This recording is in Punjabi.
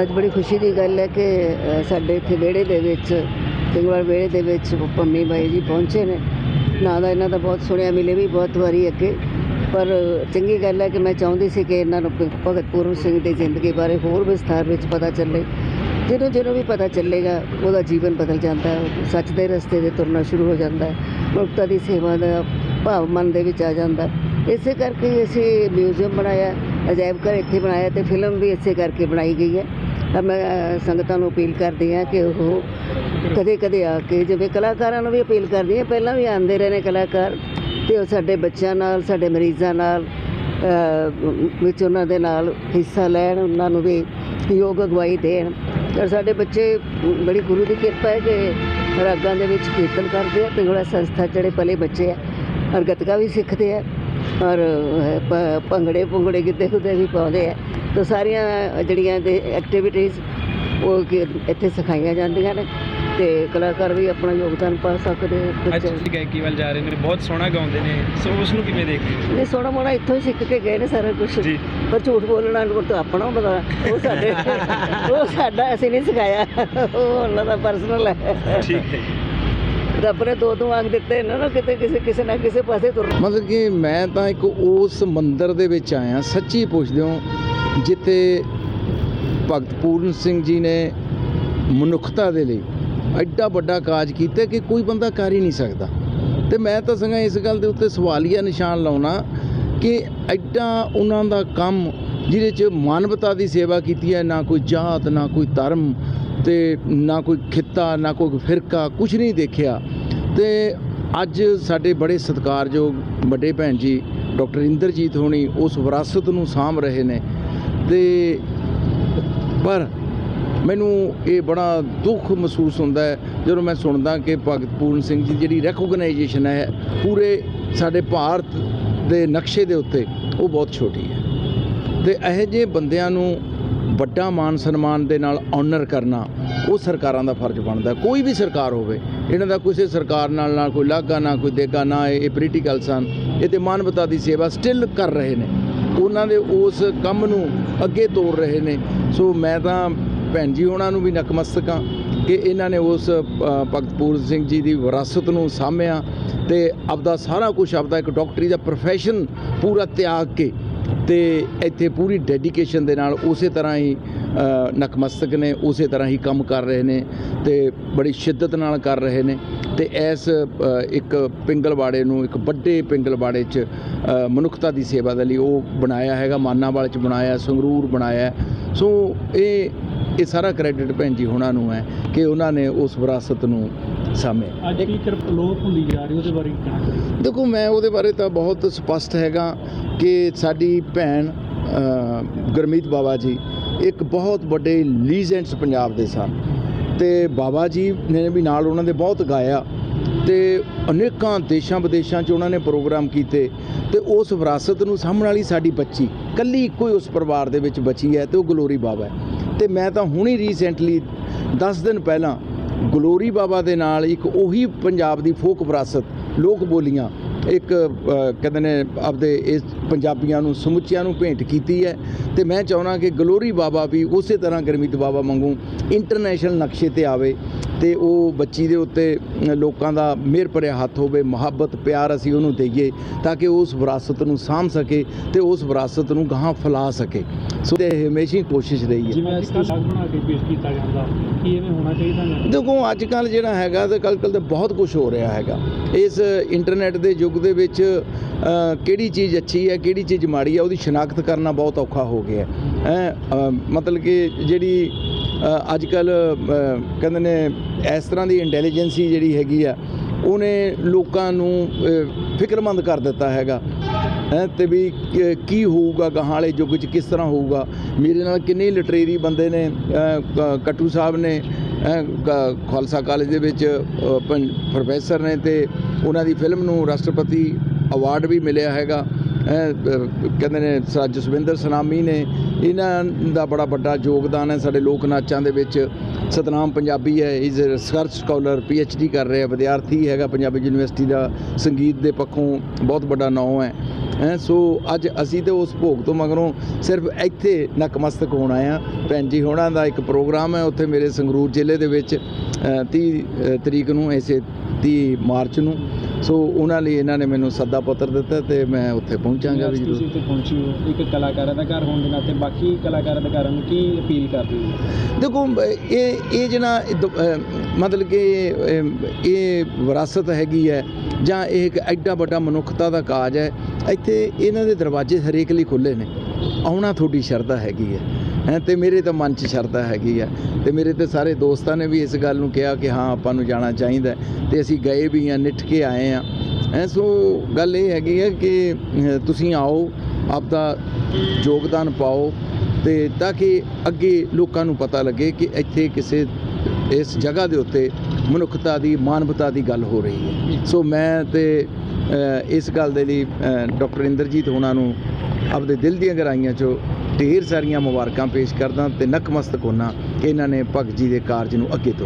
ਅੱਜ ਬੜੀ ਖੁਸ਼ੀ ਦੀ ਗੱਲ ਹੈ ਕਿ ਸਾਡੇ ਇੱਥੇ ਵਿਹੜੇ ਦੇ ਵਿੱਚ ਸਿੰਘਵਾਲ ਵਿਹੜੇ ਦੇ ਵਿੱਚ ਪੰਮੀ ਬਾਈ ਜੀ ਪਹੁੰਚੇ ਨੇ। ਨਾ ਦਾ ਇਹਨਾਂ ਦਾ ਬਹੁਤ ਸੁਣਿਆ, ਮਿਲੇ ਵੀ ਬਹੁਤ ਵਾਰੀ ਅੱਗੇ। ਪਰ ਚੰਗੀ ਗੱਲ ਹੈ ਕਿ ਮੈਂ ਚਾਹੁੰਦੀ ਸੀ ਕਿ ਇਹਨਾਂ ਨੂੰ ਭਗਤ ਪੂਰਨ ਸਿੰਘ ਦੀ ਜ਼ਿੰਦਗੀ ਬਾਰੇ ਹੋਰ ਵਿਸਥਾਰ ਵਿੱਚ ਪਤਾ ਚੱਲੇ। ਜਿਹਨੂੰ ਜਿਹਨੂੰ ਵੀ ਪਤਾ ਚੱਲੇਗਾ, ਉਹਦਾ ਜੀਵਨ ਬਦਲ ਜਾਂਦਾ ਹੈ ਸੱਚ ਦੇ ਰਸਤੇ 'ਤੇ ਤੁਰਨਾ ਸ਼ੁਰੂ ਹੋ ਜਾਂਦਾ ਹੈ, ਮਨੁੱਖਤਾ ਦੀ ਸੇਵਾ ਦਾ ਭਾਵ ਮਨ ਦੇ ਵਿੱਚ ਆ ਜਾਂਦਾ ਇਸੇ ਕਰਕੇ ਅਸੀਂ ਮਿਊਜ਼ੀਅਮ ਬਣਾਇਆ, ਅਜਾਇਬ ਘਰ ਇੱਥੇ ਬਣਾਇਆ ਤੇ ਫਿਲਮ ਵੀ ਇਸੇ ਕਰਕੇ ਬਣਾਈ ਗਈ ਹੈ। ਤਾਂ ਮੈਂ ਸੰਗਤਾਂ ਨੂੰ ਅਪੀਲ ਕਰਦੀ ਹਾਂ ਕਿ ਉਹ ਕਦੇ ਕਦੇ ਆ ਕੇ, ਜਿਵੇਂ ਕਲਾਕਾਰਾਂ ਨੂੰ ਵੀ ਅਪੀਲ ਕਰਦੀ ਹਾਂ, ਪਹਿਲਾਂ ਵੀ ਆਉਂਦੇ ਰਹੇ ਨੇ ਕਲਾਕਾਰ, ਤੇ ਉਹ ਸਾਡੇ ਬੱਚਿਆਂ ਨਾਲ, ਸਾਡੇ ਮਰੀਜ਼ਾਂ ਨਾਲ ਵਿੱਚ ਉਹਨਾਂ ਦੇ ਨਾਲ ਹਿੱਸਾ ਲੈਣ, ਉਹਨਾਂ ਨੂੰ ਵੀ ਯੋਗ ਅਗਵਾਈ ਦੇਣ। ਔਰ ਸਾਡੇ ਬੱਚੇ ਬੜੀ ਗੁਰੂ ਦੀ ਕਿਰਪਾ ਹੈ ਕਿ ਰਾਗਾਂ ਦੇ ਵਿੱਚ ਕੀਰਤਨ ਕਰਦੇ ਆ, ਪਿੰਗਲਾ ਸੰਸਥਾ ਜਿਹੜੇ ਪਲੇ ਬੱਚੇ ਆ ਔਰ ਗਤਕਾ ਵੀ ਸਿੱਖਦੇ ਆ। ਔਰ ਭੰਗੜੇ ਭੁੰਗੜੇ ਗਿੱਧੇ ਗੁੱਦੇ ਵੀ ਪਾਉਂਦੇ ਆ। ਤਾਂ ਸਾਰੀਆਂ ਜਿਹੜੀਆਂ ਦੇ ਐਕਟੀਵਿਟੀਜ਼ ਉਹ ਕਿ ਇੱਥੇ ਸਿਖਾਈਆਂ ਜਾਂਦੀਆਂ ਨੇ। ਤੇ ਕਲਾਕਾਰ ਵੀ ਆਪਣਾ ਯੋਗਦਾਨ ਪਾ ਸਕਦੇ ਅੱਜ ਤੁਸੀਂ ਗਾਇਕੀ ਵੱਲ ਜਾ ਰਹੇ ਨੇ ਬਹੁਤ ਸੋਹਣਾ ਗਾਉਂਦੇ ਨੇ। ਸੋ ਉਸ ਨੂੰ ਕਿਵੇਂ ਦੇਖਦੇ ਹੋ? ਨਹੀਂ ਸੋਹਣਾ ਮੋਣਾ ਇੱਥੋਂ ਹੀ ਸਿੱਖ ਕੇ ਗਏ ਨੇ ਸਾਰਾ ਕੁਝ ਜੀ। ਪਰ ਝੂਠ ਬੋਲਣਾ ਨੂੰ ਤਾਂ ਆਪਣਾ ਪਤਾ ਉਹ ਸਾਡੇ ਉਹ ਸਾਡਾ ਅਸੀਂ ਨਹੀਂ ਸਿਖਾਇਆ। ਉਹ ਉਹਨਾਂ ਦਾ ਪਰਸਨਲ ਹੈ। ਠੀਕ ਹੈ। ਰੱਬ ਨੇ ਦੋ ਦੋ ਅੰਗ ਦਿੱਤੇ, ਇਹਨਾਂ ਨੂੰ ਕਿਤੇ ਕਿਸੇ ਕਿਸੇ ਨਾ ਕਿਸੇ ਪਾਸੇ ਤੁਰ ਮਤਲਬ ਕਿ ਮੈਂ ਤਾਂ ਇੱਕ ਉਸ ਮੰਦਿਰ ਦੇ ਵਿੱਚ ਆਇਆ, ਸੱਚੀ ਪੁੱਛਦੇ ਹੋ, ਜਿੱਥੇ ਭਗਤ ਪੂਰਨ ਸਿੰਘ ਜੀ ਨੇ ਮਨੁੱਖਤਾ ਦੇ ਲਈ ਐਡਾ ਵੱਡਾ ਕਾਜ ਕੀਤਾ ਕਿ ਕੋਈ ਬੰਦਾ ਕਰ ਹੀ ਨਹੀਂ ਸਕਦਾ। ਤੇ ਮੈਂ ਤਾਂ ਸੰਗਾ ਇਸ ਗੱਲ ਦੇ ਉੱਤੇ ਸਵਾਲੀਆ ਨਿਸ਼ਾਨ ਲਾਉਣਾ ਕਿ ਐਡਾ ਉਹਨਾਂ ਦਾ ਕੰਮ ਜਿਹਦੇ 'ਚ ਮਾਨਵਤਾ ਦੀ ਸੇਵਾ ਕੀਤੀ ਹੈ, ਨਾ ਕੋਈ ਜਾਤ, ਨਾ ਕੋਈ ਧਰਮ ਤੇ ਨਾ ਕੋਈ ਖਿੱਤਾ, ਨਾ ਕੋਈ ਫਿਰਕਾ ਕੁਝ ਨਹੀਂ ਦੇਖਿਆ। ਤੇ ਅੱਜ ਸਾਡੇ ਬੜੇ ਸਤਿਕਾਰਯੋਗ ਵੱਡੇ ਭੈਣ ਜੀ ਡਾਕਟਰ ਇੰਦਰਜੀਤ ਹੋਣੀ ਉਸ ਵਿਰਾਸਤ ਨੂੰ ਸਾਂਭ ਰਹੇ ਨੇ ਤੇ ਪਰ ਮੈਨੂੰ ਇਹ ਬੜਾ ਦੁੱਖ ਮਹਿਸੂਸ ਹੁੰਦਾ ਹੈ, ਜਦੋਂ ਮੈਂ ਸੁਣਦਾ ਕਿ ਭਗਤ ਪੂਰਨ ਸਿੰਘ ਜੀ ਦੀ ਜਿਹੜੀ ਰੈਕੋਗਨਾਈਜੇਸ਼ਨ ਹੈ, ਪੂਰੇ ਸਾਡੇ ਭਾਰਤ ਦੇ ਨਕਸ਼ੇ ਦੇ ਉੱਤੇ, ਉਹ ਬਹੁਤ ਛੋਟੀ ਹੈ। ਤੇ ਇਹੋ ਜਿਹੇ ਬੰਦਿਆਂ ਨੂੰ ਵੱਡਾ ਮਾਨ ਸਨਮਾਨ ਦੇ ਨਾਲ ਆਨਰ ਕਰਨਾ, ਉਹ ਸਰਕਾਰਾਂ ਦਾ ਫਰਜ਼ ਬਣਦਾ। ਕੋਈ ਵੀ ਸਰਕਾਰ ਹੋਵੇ, ਇਹਨਾਂ ਦਾ ਕਿਸੇ ਸਰਕਾਰ ਨਾਲ ਨਾ ਕੋਈ ਲਾਗਾ, ਨਾ ਕੋਈ ਦੇਗਾ, ਨਾ ਇਹ ਪੋਲੀਟੀਕਲ ਸਨ, ਇਹ ਤੇ ਮਾਨਵਤਾ ਦੀ ਸੇਵਾ ਸਟਿਲ ਕਰ ਰਹੇ ਨੇ। ਉਹਨਾਂ ਦੇ ਉਸ ਕੰਮ ਨੂੰ ਅੱਗੇ ਤੋਰ ਰਹੇ ਨੇ। ਸੋ ਮੈਂ ਤਾਂ ਭੈਣ ਜੀ, ਉਹਨਾਂ ਨੂੰ ਵੀ ਨਕਮਸਤਕ ਹਾਂ ਕਿ ਇਹਨਾਂ ਨੇ ਉਸ ਭਗਤਪੂਰ ਸਿੰਘ ਜੀ ਦੀ ਵਿਰਾਸਤ ਨੂੰ ਸਾਂਭਿਆ ਤੇ ਆਪਦਾ ਸਾਰਾ ਕੁਝ ਆਪਦਾ ਇੱਕ ਡਾਕਟਰੀ ਦਾ ਪ੍ਰੋਫੈਸ਼ਨ ਪੂਰਾ ਤਿਆਗ ਕੇ ਤੇ ਇੱਥੇ ਪੂਰੀ ਡੈਡੀਕੇਸ਼ਨ ਦੇ ਨਾਲ ਉਸੇ ਤਰ੍ਹਾਂ ਹੀ ਅ, ਨਕਮਸਤਕ ਨੇ ਉਸੇ ਤਰ੍ਹਾਂ ਹੀ ਕੰਮ ਕਰ ਰਹੇ ਨੇ ਤੇ ਬੜੀ ਸ਼ਿੱਦਤ ਨਾਲ ਕਰ ਰਹੇ ਨੇ ਤੇ ਇਸ ਇੱਕ ਪਿੰਗਲਵਾੜੇ ਨੂੰ ਇੱਕ ਵੱਡੇ ਪਿੰਗਲਵਾੜੇ 'ਚ ਮਨੁੱਖਤਾ ਦੀ ਸੇਵਾ ਦੇ ਲਈ ਉਹ ਬਣਾਇਆ ਹੈਗਾ ਮਾਨਾਵਾਲ 'ਚ ਬਣਾਇਆ ਸੰਗਰੂਰ ਬਣਾਇਆ। ਸੋ ਇਹ ਇਹ ਸਾਰਾ ਕ੍ਰੈਡਿਟ ਭੈਣ ਜੀ ਹੋਣਾ ਨੂੰ ਹੈ ਕਿ ਉਹਨਾਂ ਨੇ ਉਸ ਵਿਰਾਸਤ ਨੂੰ ਸਾਂਭਿਆ। ਅੱਜ ਕੀ ਤਰਫ ਲੋਪ ਹੁੰਦੀ ਜਾ ਰਹੀ ਉਹਦੇ ਬਾਰੇ ਕੀ ਦੇਖੋ ਮੈਂ ਉਹਦੇ ਬਾਰੇ ਤਾਂ ਬਹੁਤ ਸਪਸ਼ਟ ਹੈਗਾ ਕਿ ਸਾਡੀ ਭੈਣ ਗੁਰਮੀਤ ਬਾਬਾ ਜੀ ਇੱਕ ਬਹੁਤ ਵੱਡੇ ਲੀਜੈਂਡਸ ਪੰਜਾਬ ਦੇ ਸਨ। ਤੇ ਬਾਬਾ ਜੀ ਨੇ ਵੀ ਨਾਲ ਉਹਨਾਂ ਦੇ ਬਹੁਤ ਗਾਇਆ ਤੇ ਅਨੇਕਾਂ ਦੇਸ਼ਾਂ ਵਿਦੇਸ਼ਾਂ 'ਚ ਉਹਨਾਂ ਨੇ ਪ੍ਰੋਗਰਾਮ ਕੀਤੇ ਤੇ ਉਸ ਵਿਰਾਸਤ ਨੂੰ ਸਾਂਭਣ ਵਾਲੀ ਸਾਡੀ ਬੱਚੀ ਕੱਲੀ ਇੱਕੋ ਹੀ ਉਸ ਪਰਿਵਾਰ ਦੇ ਵਿੱਚ ਬਚੀ ਹੈ ਤੇ ਉਹ ਗਲੋਰੀ ਬਾਬਾ ਹੈ। ਤੇ ਮੈਂ ਤਾਂ ਹੁਣੀ ਰੀਸੈਂਟਲੀ 10 ਦਿਨ ਪਹਿਲਾਂ ਗਲੋਰੀ ਬਾਬਾ ਦੇ ਨਾਲ ਇੱਕ ਉਹੀ ਪੰਜਾਬ ਦੀ ਫੋਕ ਵਿਰਾਸਤ, ਲੋਕ ਬੋਲੀਆਂ, ਇੱਕ ਕਹਿੰਦੇ ਨੇ ਆਪਦੇ ਇਸ ਪੰਜਾਬੀਆਂ ਨੂੰ, ਸਮੁੱਚਿਆਂ ਨੂੰ ਭੇਂਟ ਕੀਤੀ ਹੈ। ਤੇ ਮੈਂ ਚਾਹੁੰਦਾ ਕਿ ਗਲੋਰੀ ਬਾਬਾ ਵੀ ਉਸੇ ਤਰ੍ਹਾਂ ਗਰਮੀਤ ਬਾਬਾ ਵਾਂਗੂ ਇੰਟਰਨੈਸ਼ਨਲ ਨਕਸ਼ੇ ਤੇ ਆਵੇ। ਤੇ ਉਹ ਬੱਚੀ ਦੇ ਉੱਤੇ ਲੋਕਾਂ ਦਾ ਮਿਹਰ ਭਰਿਆ ਹੱਥ ਹੋਵੇ ਮੁਹੱਬਤ ਪਿਆਰ ਅਸੀਂ ਉਹਨੂੰ ਦੇਈਏ ਤਾਂ ਕਿ ਉਸ ਵਿਰਾਸਤ ਨੂੰ ਸਾਂਭ ਸਕੇ ਤੇ ਉਸ ਵਿਰਾਸਤ ਨੂੰ ਗਾਹਾਂ ਫੈਲਾ ਸਕੇ। ਸੋ ਇਹ ਹਮੇਸ਼ਾ ਹੀ ਕੋਸ਼ਿਸ਼ ਰਹੀ ਹੈ। ਜਿਵੇਂ ਅੱਜ ਕੱਲ੍ਹ ਸਾਗ ਬਣਾ ਕੇ ਪੇਸ਼ ਕੀਤਾ ਜਾਂਦਾ ਕੀ ਐਵੇਂ ਹੋਣਾ ਚਾਹੀਦਾ ਜਾਂ? ਦੇਖੋ ਅੱਜ ਕੱਲ ਜਿਹੜਾ ਹੈਗਾ ਤੇ ਕੱਲ ਕੱਲ ਤੇ ਬਹੁਤ ਕੁਝ ਹੋ ਰਿਹਾ ਹੈਗਾ। ਇਸ ਇੰਟਰਨੈਟ ਦੇ ਯੁੱਗ ਦੇ ਵਿੱਚ ਕਿਹੜੀ ਚੀਜ਼ ਅੱਛੀ ਹੈ ਕਿਹੜੀ ਚੀਜ਼ ਮਾੜੀ ਹੈ ਉਹਦੀ ਸ਼ਨਾਖਤ ਕਰਨਾ ਬਹੁਤ ਔਖਾ ਹੋ ਗਿਆ ਹੈ। ਮਤਲਬ ਕਿ ਜਿਹੜੀ ਅੱਜ ਕੱਲ ਕਹਿੰਦੇ ਨੇ ਇਸ ਤਰ੍ਹਾਂ ਦੀ ਇੰਟੈਲੀਜੈਂਸੀ ਜਿਹੜੀ ਹੈਗੀ ਆ ਉਹਨੇ ਲੋਕਾਂ ਨੂੰ ਫਿਕਰਮੰਦ ਕਰ ਦਿੱਤਾ ਹੈਗਾ। ਹੈ ਤੇ ਵੀ ਕੀ- ਹੋਊਗਾ ਗਾਹਾਂ ਵਾਲੇ ਯੁੱਗ 'ਚ ਕਿਸ ਤਰ੍ਹਾਂ ਹੋਊਗਾ? ਮੇਰੇ ਨਾਲ ਕਿੰਨੇ ਲਿਟਰੇਰੀ ਬੰਦੇ ਨੇ ਅ, ਕ- ਕੱਟੂ ਸਾਹਿਬ ਨੇ ਕ- ਖਾਲਸਾ ਕਾਲਜ ਦੇ ਵਿੱਚ ਪੰ- ਪ੍ਰੋਫੈਸਰ ਨੇ ਤੇ ਉਹਨਾਂ ਦੀ ਫਿਲਮ ਨੂੰ ਰਾਸ਼ਟਰਪਤੀ ਅਵਾਰਡ ਵੀ ਮਿਲਿਆ ਹੈਗਾ। ਕਹਿੰਦੇ ਨੇ ਸਰ ਜਸਵਿੰਦਰ ਸਨਾਮੀ ਨੇ ਇਹਨਾਂ ਦਾ ਬੜਾ ਵੱਡਾ ਯੋਗਦਾਨ ਹੈ ਸਾਡੇ ਲੋਕ ਨਾਚਾਂ ਦੇ ਵਿੱਚ ਸਤਨਾਮ ਪੰਜਾਬੀ ਹੈ ਇਜ਼ ਰਿਸਰਚ ਸਕਾਲਰ ਡੀ ਕਰ ਰਿਹਾ ਵਿਦਿਆਰਥੀ ਹੈਗਾ ਪੰਜਾਬੀ ਯੂਨੀਵਰਸਿਟੀ ਦਾ ਸੰਗੀਤ ਦੇ ਪੱਖੋਂ ਬਹੁਤ ਵੱਡਾ ਨਾਮ ਹੈ ਹੈਂ ਸੋ ਅੱਜ ਅਸੀਂ ਤੇ ਉਸ ਭੋਗ ਤੋਂ ਮਗਰੋਂ ਸਿਰਫ ਇੱਥੇ ਨਕਮਸਤਕ ਹੋਣਾ ਆਏ ਹਾਂ। ਭੈਣ ਜੀ ਹੋਣਾ ਦਾ ਇੱਕ ਪ੍ਰੋਗਰਾਮ ਹੈ ਉੱਥੇ ਮੇਰੇ ਸੰਗਰੂਰ ਜ਼ਿਲ੍ਹੇ ਦੇ ਵਿੱਚ ਅ, 30 ਤਰੀਕ ਨੂੰ ਇਸੇ 30 ਮਾਰਚ ਨੂੰ ਸੋ ਉਹਨਾਂ ਲਈ ਇਹਨਾਂ ਨੇ ਮੈਨੂੰ ਸੱਦਾ ਪੱਤਰ ਦਿੱਤਾ ਤੇ ਮੈਂ ਉੱਥੇ ਪਹੁੰਚਾਂਗਾ ਵੀ ਤੁਸੀਂ ਇੱਥੇ ਪਹੁੰਚੇ ਹੋ। ਇੱਕ ਕਲਾਕਾਰਾਂ ਦਾ ਘਰ ਹੋਣ ਦੇ ਨਾਤੇ ਬਾਕੀ ਕਲਾਕਾਰ ਅਦਾਕਾਰਾਂ ਨੂੰ ਕੀ ਅਪੀਲ ਕਰਦੇ ਹੋ? ਦੇਖੋ ਇਹ ਇਹ ਜਿਹੜਾ ਮਤਲਬ ਕਿ ਇਹ ਵਿਰਾਸਤ ਹੈਗੀ ਹੈ ਜਾਂ ਇਹ ਇੱਕ ਐਡਾ ਵੱਡਾ ਮਨੁੱਖਤਾ ਦਾ ਕਾਜ ਹੈ ਇੱਥੇ ਇਹਨਾਂ ਦੇ ਦਰਵਾਜ਼ੇ ਹਰੇਕ ਲਈ ਖੁੱਲੇ ਨੇ। ਆਉਣਾ ਤੁਹਾਡੀ ਸ਼ਰਧਾ ਹੈਗੀ ਹੈ। ਹੈਂ, ਤੇ ਮੇਰੇ ਤਾਂ ਮਨ 'ਚ ਸ਼ਰਧਾ ਹੈਗੀ ਆ। ਤੇ ਮੇਰੇ ਤੇ ਸਾਰੇ ਦੋਸਤਾਂ ਨੇ ਵੀ ਇਸ ਗੱਲ ਨੂੰ ਕਿਹਾ ਕਿ ਹਾਂ, ਆਪਾਂ ਨੂੰ ਜਾਣਾ ਚਾਹੀਦਾ ਹੈ। ਤੇ ਅਸੀਂ ਗਏ ਵੀ ਆ ਨਿੱਠ ਕੇ ਆਏ ਆ ਹੈਂ, ਸੋ ਗੱਲ ਇਹ ਹੈਗੀ ਹੈ ਕਿ ਤੁਸੀਂ ਆਓ, ਆਪਦਾ ਯੋਗਦਾਨ ਪਾਓ ਤੇ ਤਾਂ ਕਿ ਅੱਗੇ ਲੋਕਾਂ ਨੂੰ ਪਤਾ ਲੱਗੇ ਕਿ ਇੱਥੇ ਕਿਸੇ, ਇਸ ਜਗ੍ਹਾ ਦੇ ਉੱਤੇ ਮਨੁੱਖਤਾ ਦੀ, ਮਾਨਵਤਾ ਦੀ ਗੱਲ ਹੋ ਰਹੀ ਹੈ। ਸੋ ਮੈਂ ਤੇ ਇਸ ਗੱਲ ਦੇ ਲਈ ਡਾਕਟਰ ਇੰਦਰਜੀਤ ਹੋਣਾ ਨੂੰ ਆਪਦੇ ਦਿਲ ਦੀਆਂ ਗਹਿਰਾਈਆਂ 'ਚੋਂ ਢੇਰ ਸਾਰੀਆਂ ਮੁਬਾਰਕਾਂ ਪੇਸ਼ ਕਰਦਾ ਤੇ ਨਕਮਸਤਕ ਹੋਣਾ ਇਹਨਾਂ ਨੇ ਭਗਤ ਜੀ ਦੇ ਕਾਰਜ ਨੂੰ ਅੱਗੇ ਤੋਂ